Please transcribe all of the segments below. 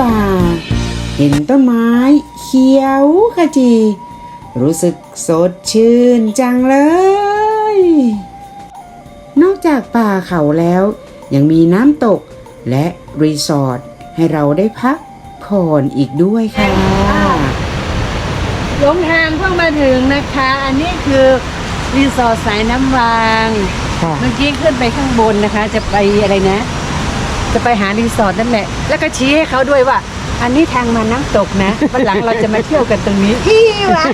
ป่า เห็นต้นไม้เขียวขจี รู้สึกสดชื่นจังเลย นอกจากป่าเขาแล้ว ยังมีน้ำตกและรีสอร์ทให้เราได้พักผ่อนอีกด้วยค่ะหลงทางเพิ่งมาถึงนะคะ อันนี้คือรีสอร์ทสายน้ำวางค่ะเมื่อกี้ขึ้นไปข้างบนนะคะ จะไปอะไรนะ จะไปหารีสอร์ทนั่นแหละ แล้วก็ชี้ให้เขาด้วยว่า อันนี้ทางมาน้ำตกนะวันหลังเราจะมาเที่ยวกันตรงนี้อีวะ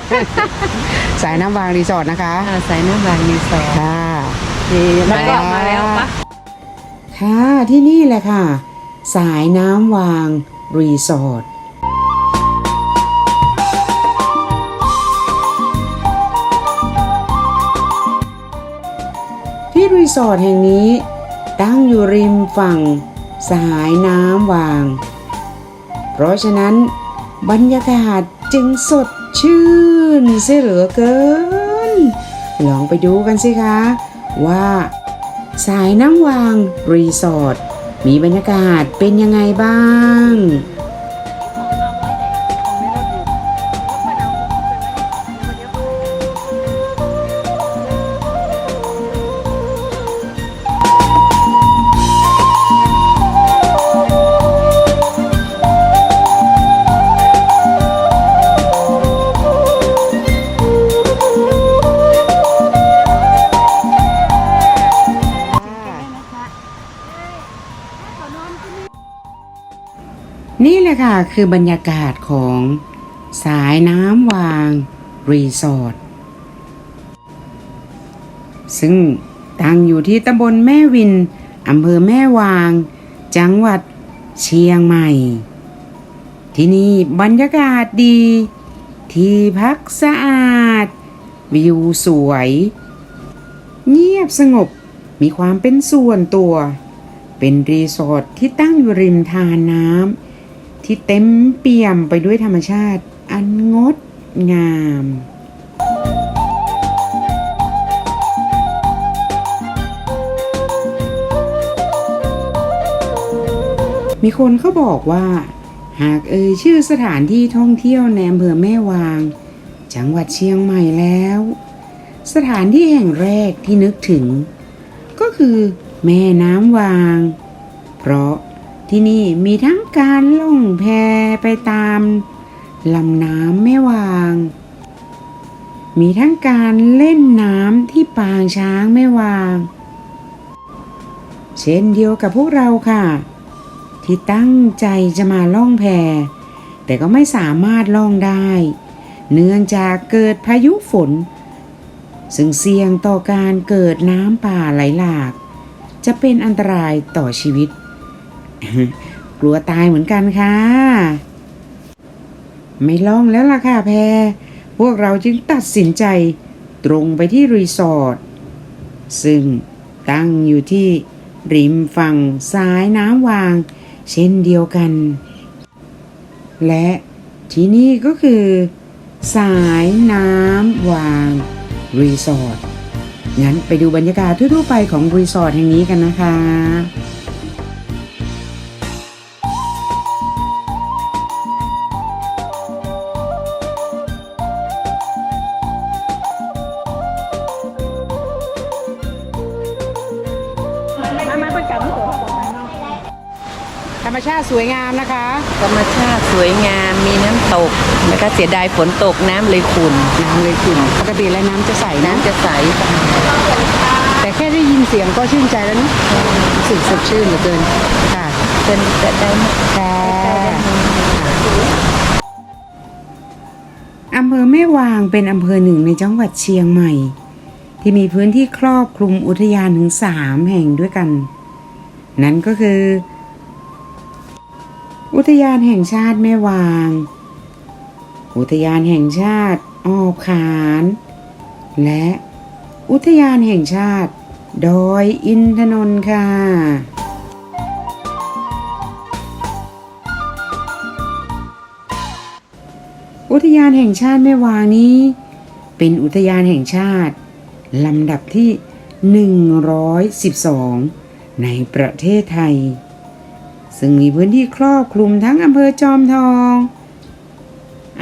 สายน้ำวางรีสอร์ทนะคะอ่าสายน้ำวางรีสอร์ทค่ะดีแล้วก็มาแล้วปะค่ะที่นี่แหละค่ะ สายน้ำวางรีสอร์ทที่รีสอร์ทแห่งนี้ตั้งอยู่ริมฝั่ง สายน้ำวาง เพราะฉะนั้นบรรยากาศจึงสดชื่นเสียเหลือเกิน ลองไปดูกันสิคะ ว่าสายน้ำวางรีสอร์ทมีบรรยากาศเป็นยังไงบ้าง นี่แหละค่ะคือบรรยากาศของสายน้ำวาง รีสอร์ทซึ่งตั้งอยู่ที่ตำบลแม่วินอำเภอแม่วาง จังหวัดเชียงใหม่ ที่นี่บรรยากาศดี ที่พักสะอาด วิวสวย เงียบสงบมีความเป็นส่วนตัว เป็นรีสอร์ทที่ตั้งอยู่ริมทานน้ำ ที่เต็มเปี่ยมไปด้วยธรรมชาติ อันงดงามมีคนเขาบอกว่า หากเอ่ยชื่อสถานที่ท่องเที่ยวในอำเภอแม่วาง จังหวัดเชียงใหม่แล้ว สถานที่แห่งแรกที่นึกถึง ก็คือแม่น้ำวาง เพราะ ที่นี่มีทั้งการล่องแพไปตามลำน้ำแม่วาง มีทั้งการเล่นน้ำที่ปางช้างแม่วาง เช่นเดียวกับพวกเราค่ะ ที่ตั้งใจจะมาล่องแพ แต่ก็ไม่สามารถล่องได้ เนื่องจากเกิดพายุฝน ซึ่งเสี่ยงต่อการเกิดน้ำป่าไหลหลาก จะเป็นอันตรายต่อชีวิต กลัวตายเหมือนกันค่ะ ไม่ล่องแล้วล่ะค่ะแพร พวกเราจึงตัดสินใจตรงไปที่รีสอร์ท ซึ่งตั้งอยู่ที่ริมฝั่งซ้ายน้ำวาง เช่นเดียวกัน และที่นี่ก็คือ สายน้ำวางรีสอร์ทงั้นไปดูบรรยากาศทั่วๆไปของรีสอร์ทแห่งนี้กันนะคะ ธรรมชาติสวยงามนะคะ ธรรมชาติสวยงาม มีน้ำตกแล้วก็เสียดายฝนตกน้ำเลยขุ่น น้ำเลยขุ่นปกติแล้วน้ำจะใสนะ น้ำจะใสแต่แค่ได้ยินเสียงก็ชื่นใจแล้วเนอะรู้สึกสดชื่นเหลือเกิน ค่ะเป็นจะได้ไหมค่ะอำเภอแม่วางเป็นอำเภอหนึ่งในจังหวัดเชียงใหม่ ที่มีพื้นที่ครอบคลุมอุทยานถึงสามแห่งด้วยกัน นั่นก็คือ อุทยานแห่งชาติแม่วาง อุทยานแห่งชาติออบขาน และอุทยานแห่งชาติดอยอินทนนท์ค่ะอุทยานแห่งชาติแม่วางนี้ เป็นอุทยานแห่งชาติลำดับที่ 112 ในประเทศไทย ซึ่งมีพื้นที่ครอบคลุมทั้งอำเภอจอมทอง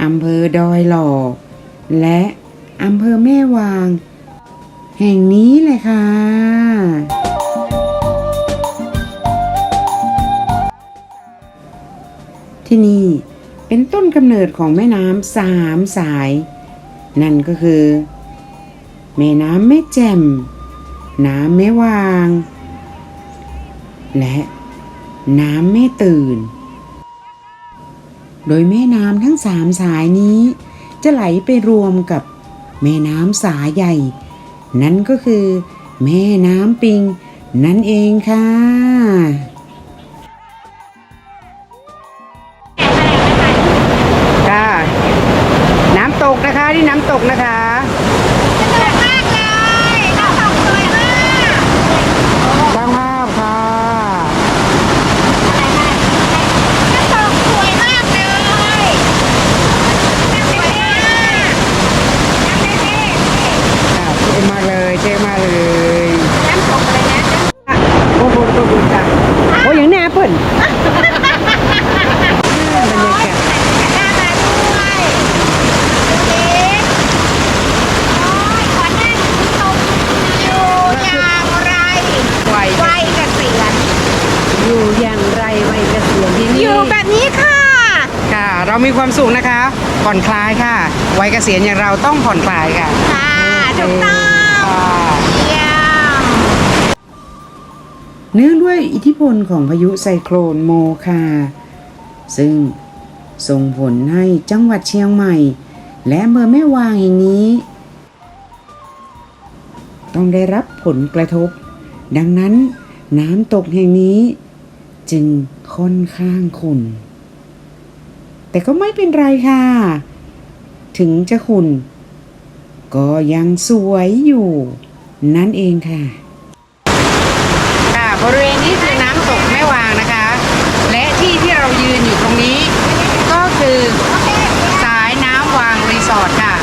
อำเภอดอยหล่อ และอำเภอแม่วาง แห่งนี้เลยค่ะ ที่นี่เป็นต้นกำเนิดของแม่น้ำสามสาย นั่นก็คือ แม่น้ำแม่แจ่ม น้ำแม่วาง และน้ำแม่ตื่น โดยแม่น้ำทั้งสามสายนี้ จะไหลไปรวมกับแม่น้ำสายใหญ่ นั่นก็คือ แม่น้ำปิง นั่นเองค่ะ ค่ะ น้ำตกนะคะที่น้ำตกนะคะ สวยมากเลยน้ำตกสวยมาก สร้างภาพค่ะ น้ำตกสวยมากเลยน้ำสวยมากน้ำเท่ ค่ะเท่มากเลยเท่มากเลย ๆน้ำตกอะไรนะ โอ้โหโอ้โหจ้ะโอ้ยอย่างแน่เพิ่นบรรยากาศหน้ามาด้วยเด็กโอ้ยขอนั่งตกอยู่อย่างไรไววัยเกษียณอยู่อย่างไรวัยเกษียณที่อนี่ยู่แบบนี้ค่ะ ค่ะ เรามีความสุขนะคะ ผ่อนคลายค่ะ วัยเกษียณอย่างเราต้องผ่อนคลายค่ะ ค่ะถูกต้อง เนื่องด้วยอิทธิพลของพายุไซโคลนโมคา ซึ่งส่งผลให้จังหวัดเชียงใหม่ และอำเภอแม่วางแห่งนี้ ต้องได้รับผลกระทบ ดังนั้นน้ำตกแห่งนี้ จึงค่อนข้างขุ่น แต่ก็ไม่เป็นไรค่ะ ถึงจะขุ่น ก็ยังสวยอยู่ นั่นเองค่ะ บริเวณนี้คือน้ำตกแม่วางนะคะ และที่ที่เรายืนอยู่ตรงนี้ ก็คือสายน้ำวางรีสอร์ทค่ะ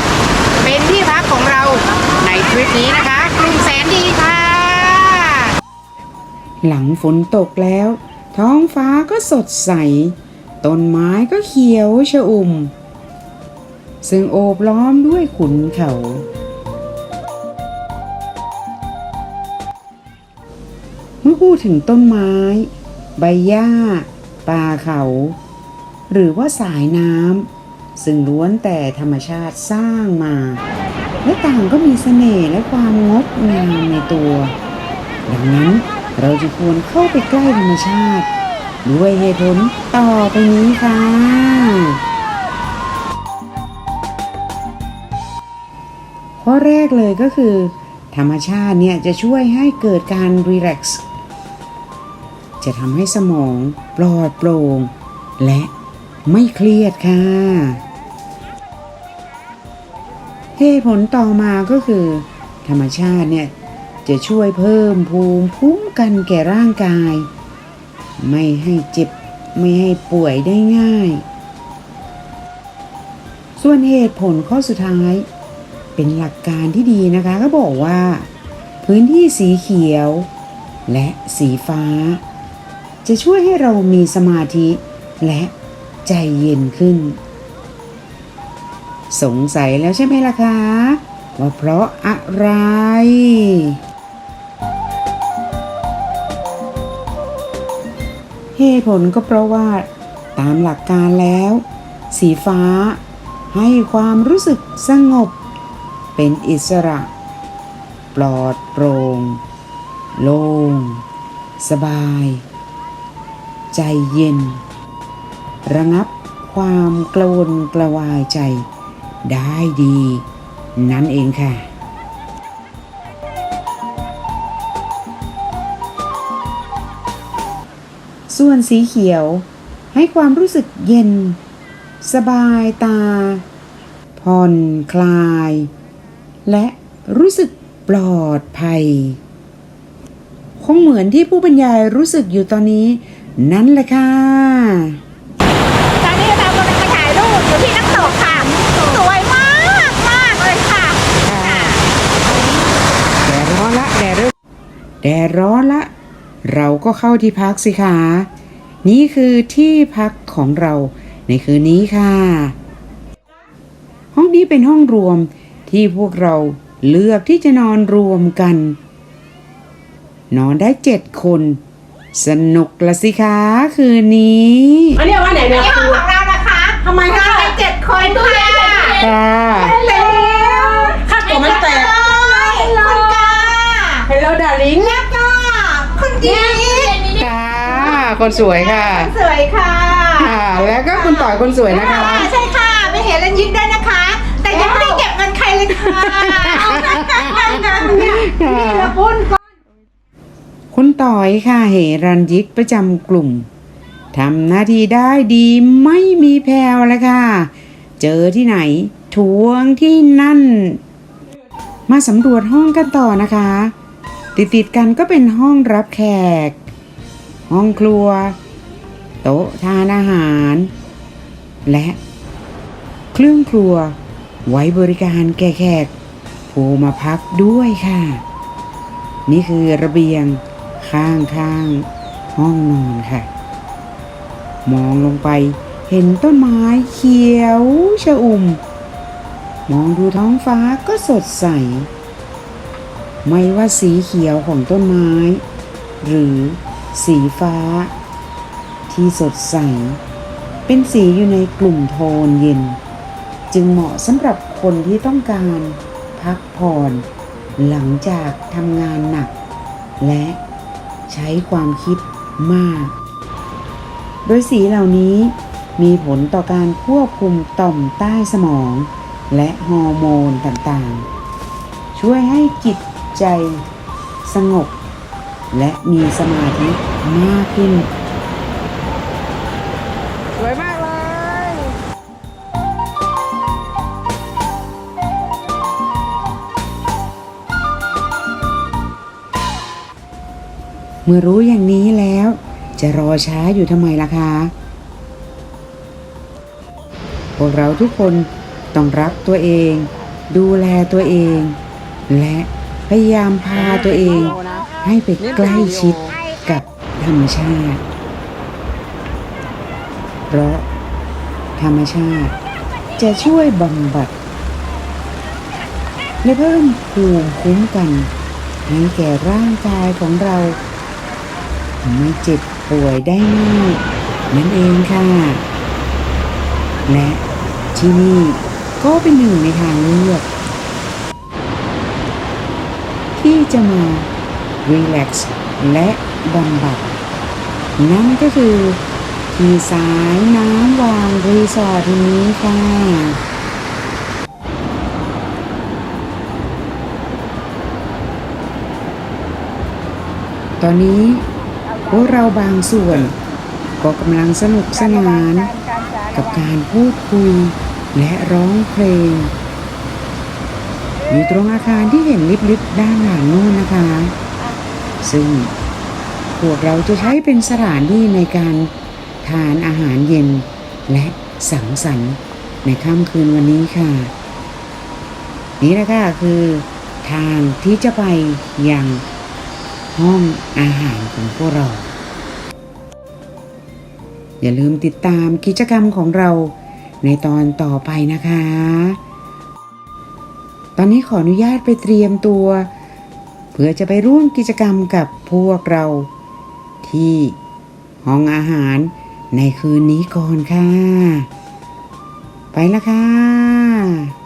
เป็นที่พักของเราในทริปนี้นะคะกรุงแสนดีค่ะ หลังฝนตกแล้ว ท้องฟ้าก็สดใส ต้นไม้ก็เขียวชอุ่ม ซึ่งโอบล้อมด้วยขุนเขา พูดถึงต้นไม้ ใบหญ้า ป่าเขา หรือว่าสายน้ำซึ่งล้วนแต่ธรรมชาติสร้างมา และต่างก็มีเสน่ห์และความงดงามในตัว ดังนั้นเราจะควรเข้าไปใกล้ธรรมชาติ ด้วยเหตุผลต่อไปนี้ค่ะ ข้อแรกเลยก็คือ ธรรมชาติเนี่ยจะช่วยให้เกิดการรีแลกซ์ จะทำให้สมองปลอดโปร่งและไม่เครียดค่ะเหตุผลต่อมาก็คือ ธรรมชาติเนี่ยจะช่วยเพิ่มภูมิคุ้มกันแก่ร่างกาย ไม่ให้เจ็บไม่ให้ป่วยได้ง่าย ส่วนเหตุผลข้อสุดท้าย เป็นหลักการที่ดีนะคะก็บอกว่า พื้นที่สีเขียว และสีฟ้า จะช่วยให้เรามีสมาธิและใจเย็นขึ้น สงสัยแล้วใช่ไหมล่ะคะว่าเพราะอะไรเหตุผลก็เพราะว่า ตามหลักการแล้ว สีฟ้า ให้ความรู้สึกสงบ เป็นอิสระ ปลอดโปร่งโล่งสบาย ใจเย็น ระงับความกระวนกระวายใจได้ดี นั่นเองค่ะ ส่วนสีเขียวให้ความรู้สึกเย็น สบายตา ผ่อนคลาย และรู้สึกปลอดภัย คงเหมือนที่ผู้บรรยายรู้สึกอยู่ตอนนี้ นั่นแหละค่ะ ตอนนี้เรากำลังไปถ่ายรูปอยู่ที่น้ำตกค่ะ สวยมากมากเลยค่ะแดดร้อนละแดดเริ่มแดดร้อนละ เราก็เข้าที่พักสิคะนี่คือที่พักของเราในคืนนี้ค่ะ ห้องนี้เป็นห้องรวมที่พวกเราเลือกที่จะนอนรวมกัน นอนได้เจ็ดคน สนุกละสิคะคืนนี้อันนี้ว่าไหนเนี่ยในห้องของเรานะคะทำไมคะไปเจ็ดคนค่ะค่ะเร็วค่าตัวมันแตกคุณกา Hello darling แล้วก็คุณจีนค่ะ คนสวยค่ะ สวยค่ะค่ะ แล้วก็คุณต่อยคนสวยนะคะ ใช่ค่ะไม่เห็นแล้วยิ้มด้วยนะคะ แต่ยังไม่ได้เก็บเงินใครเลยค่ะนี่ละปุ้นคุณ ต่อยค่ะเหรันยิกประจำกลุ่มทำหน้าที่ได้ดีไม่มีแผ่วเลยค่ะ เจอที่ไหนทวงที่นั่น มาสำรวจห้องกันต่อนะคะ ติดติดกันก็เป็นห้องรับแขก ห้องครัว โต๊ะทานอาหาร และเครื่องครัว ไว้บริการแก่แขกผู้มาพักด้วยค่ะ นี่คือระเบียง ข้างข้างๆห้องนอนค่ะ มองลงไปเห็นต้นไม้เขียวชอุ่ม มองดูท้องฟ้าก็สดใส ไม่ว่าสีเขียวของต้นไม้ หรือสีฟ้า ที่สดใส เป็นสีอยู่ในกลุ่มโทนเย็น จึงเหมาะสำหรับคนที่ต้องการพักผ่อนหลังจากทำงานหนัก และ ใช้ความคิดมาก โดยสีเหล่านี้มีผลต่อการควบคุมต่อมใต้สมอง และฮอร์โมนต่างๆ ช่วยให้จิตใจสงบ และมีสมาธิมากขึ้น เมื่อรู้อย่างนี้แล้ว จะรอช้าอยู่ทำไมล่ะคะ พวกเราทุกคนต้องรักตัวเอง ดูแลตัวเอง และพยายามพาตัวเอง ให้ไปใกล้ชิดกับธรรมชาติ เพราะธรรมชาติ จะช่วยบำบัดและเพิ่มภูมิคุ้มกันให้แก่ร่างกายของเรา ม่เจ็บป่วยได้ง่ายนั่นเองค่ะ และที่นี่ก็เป็นหนึ่งในทางเลือก ที่จะมารีแลกซ์และบำบัด นั่นก็คือที่สายน้ำวางรีสอร์ทนี้ค่ะตอนนี้ วกเราบางส่วน ก็กำลังสนุกสนาน กับการพูดคุยและร้องเพลง อยู่ตรงอาคารที่เห็นลิบๆด้านหลังนู่นนะคะ ซึ่งพวกเราจะใช้เป็นสถานที่ในการทานอาหารเย็น และสังสรรค์ในค่ำคืนวันนี้ค่ะ นี่แหละคะคือทางที่จะไปยัง ห้องอาหารของพวกเรา อย่าลืมติดตามกิจกรรมของเราในตอนต่อไปนะคะ ตอนนี้ขออนุญาตไปเตรียมตัว เพื่อจะไปร่วมกิจกรรมกับพวกเรา ที่ห้องอาหารในคืนนี้ก่อนค่ะ ไปละค่ะ